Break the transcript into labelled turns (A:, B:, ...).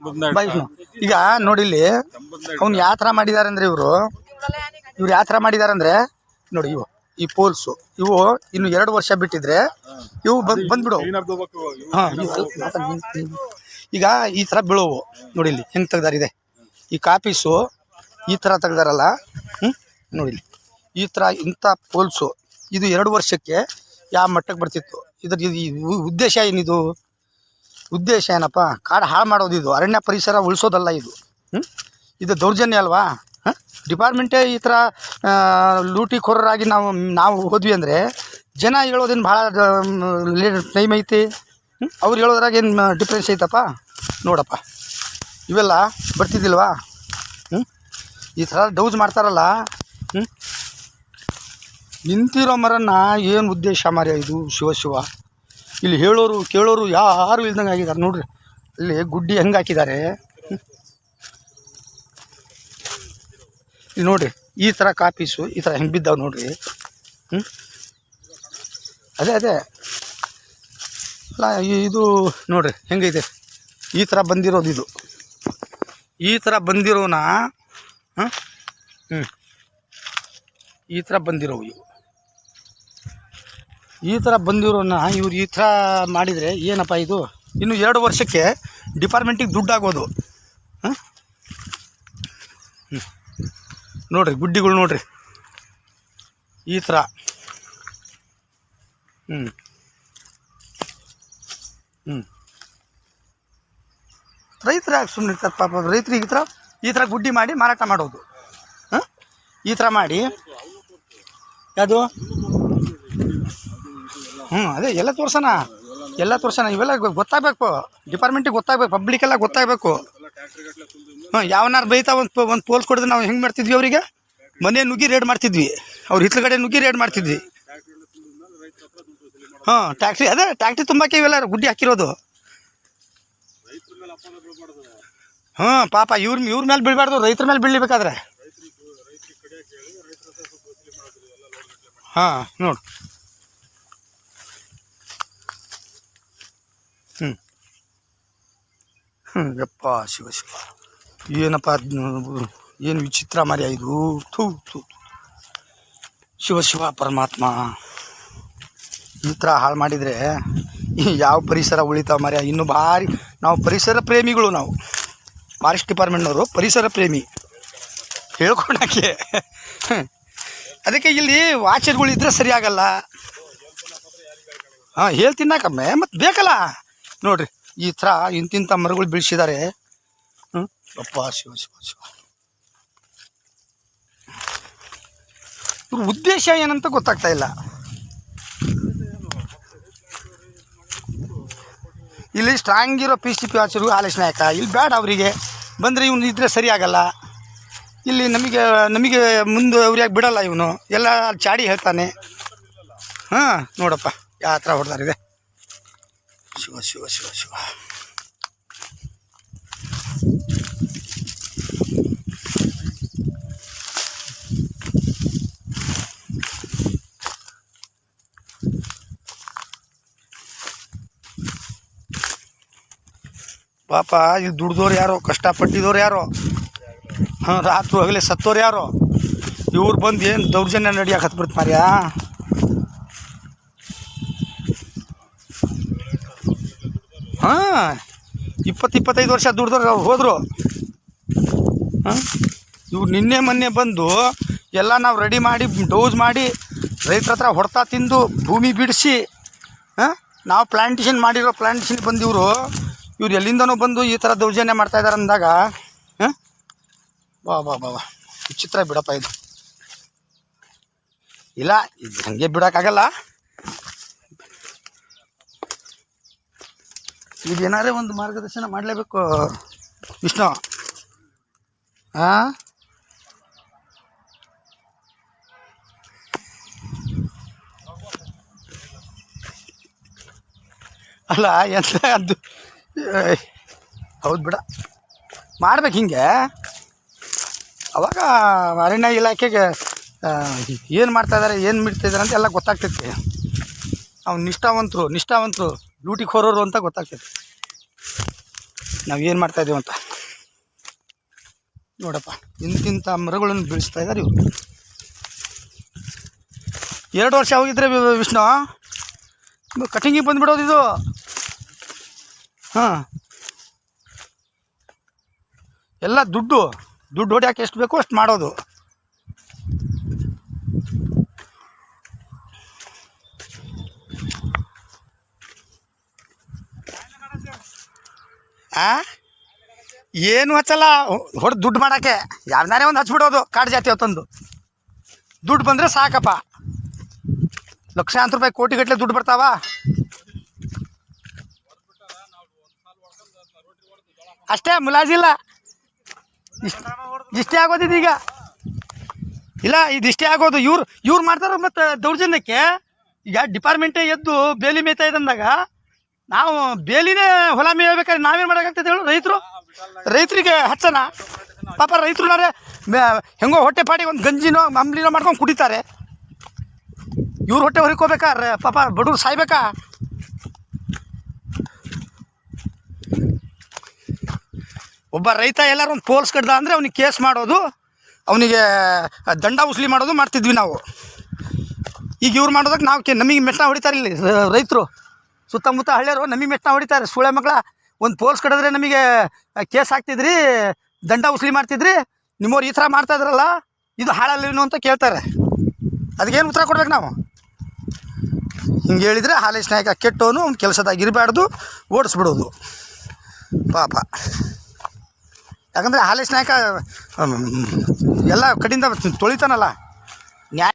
A: ಬಾ ವಿಷ್ಣು. ಈಗ ನೋಡಿ ಇಲ್ಲಿ ಅವ್ನು ಯಾವ ಥರ ಮಾಡಿದ್ದಾರೆ ಅಂದ್ರೆ ಇವರು? ಇವ್ರು ಯಾವ ಥರ ಮಾಡಿದ್ದಾರೆ ಅಂದ್ರೆ ನೋಡಿ ಇವು ಈ ಪೋಲ್ಸು ಇವು ಇನ್ನು ಎರಡು ವರ್ಷ ಬಿಟ್ಟಿದ್ರೆ ಇವು ಬಂದು ಬಂದ್ಬಿಡು. ಹಾಂ ಈಗ ಈ ಥರ ಬೀಳೋವು. ನೋಡಿ ಇಲ್ಲಿ ಹೆಂಗೆ ತೆಗ್ದಾರಿದೆ ಈ ಕಾಪೀಸು ಈ ಥರ ತೆಗ್ದಾರಲ್ಲ ಹ್ಞೂ ನೋಡಿಲ್ಲಿ ಈ ಥರ ಇಂಥ ಪೋಲ್ಸು ಇದು ಎರಡು ವರ್ಷಕ್ಕೆ ಯಾವ ಮಟ್ಟಕ್ಕೆ ಬರ್ತಿತ್ತು? ಇದ್ರ ಇದು ಉದ್ದೇಶ ಏನಿದು? ಉದ್ದೇಶ ಏನಪ್ಪ? ಕಾಡು ಹಾಳು ಮಾಡೋದು ಇದು. ಅರಣ್ಯ ಪರಿಸರ ಉಳಿಸೋದಲ್ಲ ಇದು. ಇದು ದೌರ್ಜನ್ಯ ಅಲ್ವಾ? ಡಿಪಾರ್ಟ್ಮೆಂಟೇ ಈ ಥರ ಲೂಟಿ ಲೂಟಿಖೋರರಾಗಿ ನಾವು ನಾವು ಹೋದ್ವಿ ಅಂದರೆ ಜನ ಹೇಳೋದೇನು ಭಾಳ ಟೈಮ್ ಐತಿ? ಅವ್ರು ಹೇಳೋದ್ರಾಗ ಏನು ಡಿಫ್ರೆನ್ಸ್ ಐತಪ್ಪ? ನೋಡಪ್ಪ. ಇವೆಲ್ಲ ಬರ್ತಿದ್ದಿಲ್ವಾ? ಈ ಥರ ಡೌಸ್ ಮಾಡ್ತಾರಲ್ಲ? ಹ್ಞೂ ನಿಂತಿರೋ ಮರನ ಏನು ಉದ್ದೇಶ ಮಾರ್ಯ ಇದು ಶಿವ ಶಿವ? ಇಲ್ಲಿ ಹೇಳೋರು, ಕೇಳೋರು ಯಾರು ಇಲ್ದಂಗೆ ಆಗಿದ್ದಾರೆ ನೋಡ್ರಿ. ಅಲ್ಲಿ ಗುಡ್ಡಿ ಹೆಂಗೆ ಹಾಕಿದ್ದಾರೆ? ಹ್ಮ್. ಇಲ್ಲಿ ನೋಡ್ರಿ, ಈ ಥರ ಕಾಪೀಸು ಈ ಥರ ಹೆಂಗೆ ಬಿದ್ದಾವೆ ನೋಡ್ರಿ. ಹ್ಞೂ ಅದೇ ಅದೇ. ಅಲ್ಲ ಇದು ನೋಡ್ರಿ, ಹೆಂಗೈತೆ? ಈ ಥರ ಬಂದಿರೋದು ಇದು. ಈ ಥರ ಬಂದಿರೋನ? ಹಾಂ ಹ್ಞೂ ಈ ಥರ ಬಂದಿರೋವು ಇವು. ಈ ಥರ ಬಂದಿರೋನ್ನ ಇವ್ರು ಈ ಥರ ಮಾಡಿದರೆ ಏನಪ್ಪ ಇದು? ಇನ್ನು ಎರಡು ವರ್ಷಕ್ಕೆ ಡಿಪಾರ್ಟ್ಮೆಂಟಿಗೆ ದುಡ್ಡು ಆಗೋದು ಹಾಂ? ಹ್ಞೂ ನೋಡಿರಿ, ಗುಡ್ಡಿಗಳು ನೋಡ್ರಿ. ಈ ಥರ ಹ್ಞೂ ಹ್ಞೂ ರೈತರು ಯಾಕೆ ಸುಮ್ಮನೆ ಇರ್ತಾರೆ ಪಾಪ. ರೈತರಿಗೆ ಈ ಥರ ಈ ಥರ ಗುಡ್ಡಿ ಮಾಡಿ ಮಾರಾಟ ಮಾಡೋದು. ಹಾಂ? ಈ ಥರ ಮಾಡಿ. ಯಾವುದು? ಹ್ಞೂ ಅದೇ ಎಲ್ಲ ತೋರ್ಸೋಣ. ಎಲ್ಲ ತೋರ್ಸೋಣ. ಇವೆಲ್ಲ ಗೊತ್ತಾಗಬೇಕು. ಡಿಪಾರ್ಟ್ಮೆಂಟಿಗೆ ಗೊತ್ತಾಗಬೇಕು. ಪಬ್ಲಿಕ್ಕೆಲ್ಲ ಗೊತ್ತಾಗಬೇಕು. ಹಾಂ ಯಾವನಾರು ಬೈತಾ ಒಂದು ಒಂದು ಪೋಲ್ಸ್ ಕೊಡಿದ್ರೆ ನಾವು ಹೆಂಗೆ ಮಾಡ್ತಿದ್ವಿ ಅವರಿಗೆ? ಮನೆ ನುಗ್ಗಿ ರೇಡ್ ಮಾಡ್ತಿದ್ವಿ. ಅವ್ರ ಹಿತ್ಲಗಡೆ ನುಗ್ಗಿ ರೇಡ್ ಮಾಡ್ತಿದ್ವಿ. ಹಾಂ ಟ್ಯಾಕ್ಟ್ರಿ ಅದೇ ಟ್ಯಾಕ್ಟ್ರಿ ತುಂಬಕ್ಕೆ ಇವೆಲ್ಲ ಗುಡ್ಡಿ ಹಾಕಿರೋದು. ಹಾಂ ಪಾಪ ಇವ್ರ ಇವ್ರ ಮೇಲೆ ಬೀಳಬಾರ್ದು. ರೈತರ ಮೇಲೆ ಬೀಳಬೇಕಾದ್ರೆ ಹಾಂ ನೋಡು. ಹ್ಞೂ ಹ್ಞೂ ಯಪ್ಪ ಶಿವ ಶಿವ. ಏನಪ್ಪ ಏನು ವಿಚಿತ್ರ ಮಾರಿ ಇದು? ಥೂ ಥೂ. ಶಿವ ಶಿವ, ಪರಮಾತ್ಮ. ಈ ಥರ ಹಾಳು ಮಾಡಿದರೆ ಯಾವ ಪರಿಸರ ಉಳಿತಾವ ಮಾರ್ಯ? ಇನ್ನು ಭಾರಿ, ನಾವು ಪರಿಸರ ಪ್ರೇಮಿಗಳು ನಾವು. ಫಾರೆಸ್ಟ್ ಡಿಪಾರ್ಟ್ಮೆಂಟ್ನವರು ಪರಿಸರ ಪ್ರೇಮಿ. ಹೇಳ್ಕೊಳಕ್ಕೆ ಅದಕ್ಕೆ ಇಲ್ಲಿ ವಾಚರ್ಗಳು ಇದ್ರೆ ಸರಿ ಆಗಲ್ಲ ಹಾಂ, ಹೇಳ್ತೀನಿ ಕಮ್ಮೆ, ಮತ್ತು ಬೇಕಲ್ಲ? ನೋಡ್ರಿ, ಈ ಥರ ಇಂತಿಂಥ ಮರಗಳು ಬೆಳೆಸಿದ್ದಾರೆ ಹ್ಞೂ ಅಪ್ಪ, ಶಿವ ಶಿವ ಶಿವ. ಇವ್ರ ಉದ್ದೇಶ ಏನಂತ ಗೊತ್ತಾಗ್ತಾ ಇಲ್ಲ. ಇಲ್ಲಿ ಸ್ಟ್ರಾಂಗ್ ಇರೋ ಪಿ ಸಿ ಪಿ ಆಚರು ಹಾಲೇಶ್ ನಾಯಕ ಇಲ್ಲಿ ಬೇಡ ಅವರಿಗೆ. ಬಂದರೆ ಇವನು ಇದ್ರೆ ಸರಿಯಾಗಲ್ಲ ಇಲ್ಲಿ ನಮಗೆ ನಮಗೆ ಮುಂದೆ ಅವ್ರಿಗೆ ಬಿಡಲ್ಲ ಇವನು. ಎಲ್ಲ ಚಾಡಿ ಹೇಳ್ತಾನೆ. ಹಾಂ ನೋಡಪ್ಪ, ಯಾವ ಥರ ಹೊಡೆದಾರಿದೆ. ಶಿವ ಶಿವ ಶಿವ ಶಿವ ಪಾಪ ಇಲ್ಲಿ ದುಡ್ದೋರು ಯಾರೋ, ಕಷ್ಟಪಟ್ಟಿದವ್ರು ಯಾರೋ, ಹಾಂ ರಾತ್ರಿ ಹಗಲೇ ಸತ್ತೋರು ಯಾರೋ, ಇವ್ರು ಬಂದು ಏನು ದೌರ್ಜನ್ಯ ನಡಿಯಕ್ಕೆ ಹತ್ಬಿಡ್ತು ಮಾರ್ಯಾ? ಹಾಂ, ಇಪ್ಪತ್ತು ಇಪ್ಪತ್ತೈದು ವರ್ಷ ದುಡ್ದವ್ರು ಅವ್ರು ಹೋದರು. ಹಾಂ, ಇವ್ರು ನಿನ್ನೆ ಮೊನ್ನೆ ಬಂದು ಎಲ್ಲ ನಾವು ರೆಡಿ ಮಾಡಿ ಡೋಸ್ ಮಾಡಿ ರೈತರ ಹತ್ರ ಹೊಡ್ತಾ ತಿಂದು ಭೂಮಿ ಬಿಡಿಸಿ, ಹಾಂ, ನಾವು ಪ್ಲಾಂಟೇಷನ್ ಮಾಡಿರೋ ಪ್ಲಾಂಟೇಷನ್ ಬಂದು ಇವರು ಇವ್ರು ಎಲ್ಲಿಂದನೂ ಬಂದು ಈ ಥರ ದೌರ್ಜನ್ಯ ಮಾಡ್ತಾ ಇದ್ದಾರೆ ಅಂದಾಗ, ಹಾಂ, ಬಾ ಬಾ ಬಾ ಬಾ, ವಿಚಿತ್ರ ಬಿಡಪ್ಪ ಇದು. ಇಲ್ಲ, ಇದು ಹಂಗೆ ಬಿಡೋಕ್ಕಾಗಲ್ಲ. ಇದು ಏನಾರೇ ಒಂದು ಮಾರ್ಗದರ್ಶನ ಮಾಡಲೇಬೇಕು, ವಿಷ್ಣು. ಹಾಂ ಅಲ್ಲ, ಎಂತ ಅದು? ಹೌದು ಬಿಡ. ಮಾಡ್ಬೇಕು ಹಿಂಗೆ. ಅವಾಗ ಅರಣ್ಯ ಇಲಾಖೆಗೆ ಏನು ಮಾಡ್ತಾಯಿದ್ದಾರೆ ಏನು ಬಿಡ್ತಿದ್ದಾರೆ ಅಂತ ಎಲ್ಲ ಗೊತ್ತಾಗ್ತೈತಿ. ಅವ್ನು ನಿಷ್ಠಾವಂತರು ನಿಷ್ಠಾವಂತರು. ಡ್ಯೂಟಿಗೆ ಕೋರೋರು ಅಂತ ಗೊತ್ತಾಗ್ತದೆ. ನಾವು ಏನು ಮಾಡ್ತಾ ಇದ್ದೀವಿ ಅಂತ. ನೋಡಪ್ಪ ಇಂತಿಂಥ ಮರಗಳನ್ನು ಬೆಳೆಸ್ತಾ ಇದ್ದಾರೆ ಇವರು. ಎರಡು ವರ್ಷ ಹೋಗಿದ್ರೆ ವಿಷ್ಣು ಕಟಿಂಗಿಗೆ ಬಂದುಬಿಡೋದು ಇದು. ಹಾಂ. ಎಲ್ಲ ದುಡ್ಡು ದುಡ್ಡು ಹೊಡ್ಯಾಕೆ ಎಷ್ಟು ಬೇಕೋ ಅಷ್ಟು ಮಾಡೋದು. ಆ? ಏನು ಹಚ್ಚಲ್ಲ. ಹೊಡೆದು ದುಡ್ಡು ಮಾಡೋಕ್ಕೆ. ಯಾರನ್ನಾರೇ ಒಂದು ಹಚ್ಬಿಡೋದು. ಕಾಡು ಜಾತಿ ಅವತ್ತೊಂದು. ದುಡ್ಡು ಬಂದರೆ ಸಾಕಪ್ಪ. ಲಕ್ಷಾಂತರ ರೂಪಾಯಿ ಕೋಟಿಗಟ್ಟಲೆ ದುಡ್ಡು ಬರ್ತಾವ. ಅಷ್ಟೇ ಮುಲಾಜಿಲ್ಲ ಇಷ್ಟ ಇಷ್ಟೇ ಆಗೋದಿದೆ ಈಗ ಇಲ್ಲ ಇದಿಷ್ಟೇ ಆಗೋದು. ಇವ್ರು ಇವ್ರು ಮಾಡ್ತಾರೆ ಮತ್ತು ದೌರ್ಜನ್ಯಕ್ಕೆ. ಈಗ ಡಿಪಾರ್ಟ್ಮೆಂಟೇ ಎದ್ದು ಬೇಲಿ ಮೇಯ್ತಾ ಇದ್ದಂದಾಗ ನಾವು ಬೇಲಿನೇ ಹೊಲ ಮೇಯ್ಬೇಕಾದ್ರೆ ನಾವೇನು ಮಾಡೋಕ್ಕಾಗ್ತದೆ ಹೇಳು ರೈತರು? ರೈತರಿಗೆ ಹಚ್ಚನ? ಪಾಪ ರೈತರುನಾರೆ ಹೆಂಗೋ ಹೊಟ್ಟೆ ಪಾಡಿ ಒಂದು ಗಂಜಿನೋ ಅಂಬ್ಲಿನೋ ಮಾಡ್ಕೊಂಡು ಕುಡಿತಾರೆ. ಇವ್ರ ಹೊಟ್ಟೆ ಹೊರಿಕೋಬೇಕಾ? ಪಾಪ ಬಡವ್ರು ಸಾಯ್ಬೇಕಾ? ಒಬ್ಬ ರೈತ ಎಲ್ಲರೂ ಒಂದು ಪೋಲ್ಸ್ ಕಡ್ದ ಅಂದರೆ ಅವ್ನಿಗೆ ಕೇಸ್ ಮಾಡೋದು, ಅವನಿಗೆ ದಂಡ ಉಸ್ಲಿ ಮಾಡೋದು ಮಾಡ್ತಿದ್ವಿ ನಾವು. ಈಗ ಇವ್ರು ಮಾಡೋದಕ್ಕೆ ನಾವು ನಮಗೆ ಮೆಟ್ಟ ಹೊಡಿತಾರೆ ಇಲ್ಲಿ ರೈತರು. ಸುತ್ತಮುತ್ತ ಹಳ್ಳಿಯರು ನಮಗೆ ಮೆಟ್ನ ಹೊಡಿತಾರೆ. ಸುಳೆ ಮಕ್ಕಳ ಒಂದು ಪೋಲ್ಸ್ ಕಡಿದ್ರೆ ನಮಗೆ ಕೇಸ್ ಹಾಕ್ತಿದ್ರಿ, ದಂಡ ಉಸ್ಲಿ ಮಾಡ್ತಿದ್ರಿ, ನಿಮ್ಮವ್ರು ಈ ಥರ ಮಾಡ್ತಾಯಿದ್ರಲ್ಲ ಇದು ಹಾಳಲ್ಲೇನು ಅಂತ ಕೇಳ್ತಾರೆ. ಅದಕ್ಕೇನು ಉತ್ತರ ಕೊಡ್ಬೇಕು ನಾವು? ಹಿಂಗೆ ಹೇಳಿದರೆ ಹಾಲೇಶ್ ನಾಯಕ ಕೆಟ್ಟವನು, ಅವ್ನು ಕೆಲಸದಾಗ ಇರಬಾರ್ದು ಓಡಿಸ್ಬಿಡೋದು. ಪಾಪ. ಯಾಕಂದರೆ ಹಾಲೇಶ್ ನಾಯಕ ಎಲ್ಲ ಕಡೆಯಿಂದ ತೊಳಿತಾನಲ್ಲ. ನ್ಯಾಯ